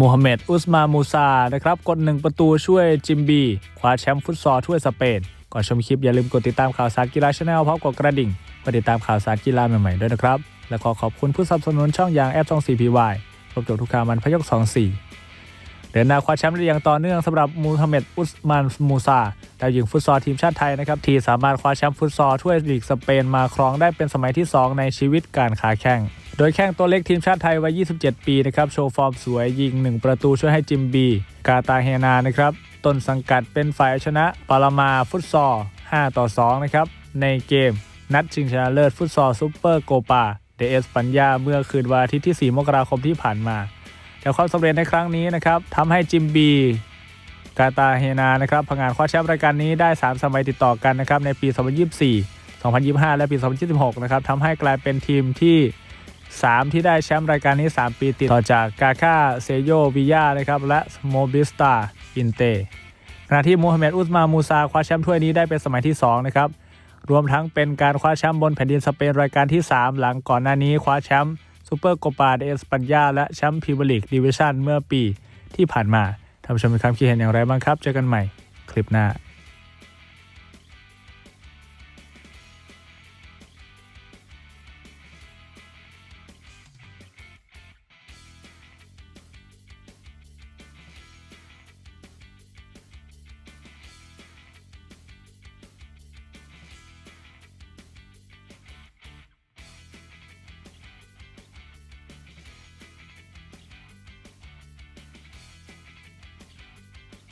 มูฮัมเหม็ดอุสมามูซานะครับกดหนึ่งประตูช่วยจิมบีคว้าแชมป์ฟุตซอลถ้วยสเปน ก่อนชมคลิปอย่าลืมกดติดตามข่าวสารกีฬาชาแนลพร้อมกดกระดิ่งเพื่อติดตามข่าวสารกีฬาใหม่ๆด้วยนะครับ และขอขอบคุณผู้สนับสนุนช่องอย่างแอปช่อง 4PY ครบจบทุกข่าวมันพยก24 เดินหน้าคว้าแชมป์ได้อย่างต่อเนื่องสำหรับมูฮัมเหม็ดอุสมานมูซาดาวยิงฟุตซอลทีมชาติไทยนะครับที่สามารถคว้าแชมป์ฟุตซอลถ้วยลีกสเปนมาครองได้เป็นสมัยที่ 2 ในชีวิตการขาแข่ง โดยแข้งตัวเล็กทีมชาติไทยวัย 27 ปีนะครับ โชว์ฟอร์มสวยยิง 1 ประตูช่วยให้จิมบี กาตาเฮนานะครับต้นสังกัดเป็นฝ่ายชนะปารามาฟุตซอล 5 ต่อ 2 นะครับ ในเกม นัดชิงชนะเลิศฟุตซอลซูเปอร์โกปาเดเอสปัญญาเมื่อคืนวันอาทิตย์ที่ 4 มกราคมที่ผ่านมา แต่ความสำเร็จในครั้งนี้นะครับทำให้จิมบี กาตาเฮนานะครับผงานคว้าแชมป์รายการนี้ได้ 3 สมัยติดต่อกันนะครับในปี 2024 2025 และปี 2026 นะครับทำให้กลายเป็นทีมที่ 3 ที่ได้แชมป์รายการนี้ 3 ปีติด ต่อจากกาคาเซโยวิยานะครับและโมบิสตาอินเตขณะที่มูฮัมเหม็ดอุสมามูซาคว้าแชมป์ถ้วยนี้ได้เป็นสมัยที่ 2 นะครับ รวมทั้งเป็นการคว้าแชมป์บนแผ่นดินสเปนรายการที่ 3 หลังก่อนหน้านี้คว้าแชมป์ซูเปอร์โกปาเดสปัญญาและแชมป์พรีเมียร์ลีกดิวิชั่นเมื่อปีที่ผ่านมาท่านผู้ชมมีความคิดเห็นอย่างไรบ้างครับ เจอกันใหม่คลิปหน้า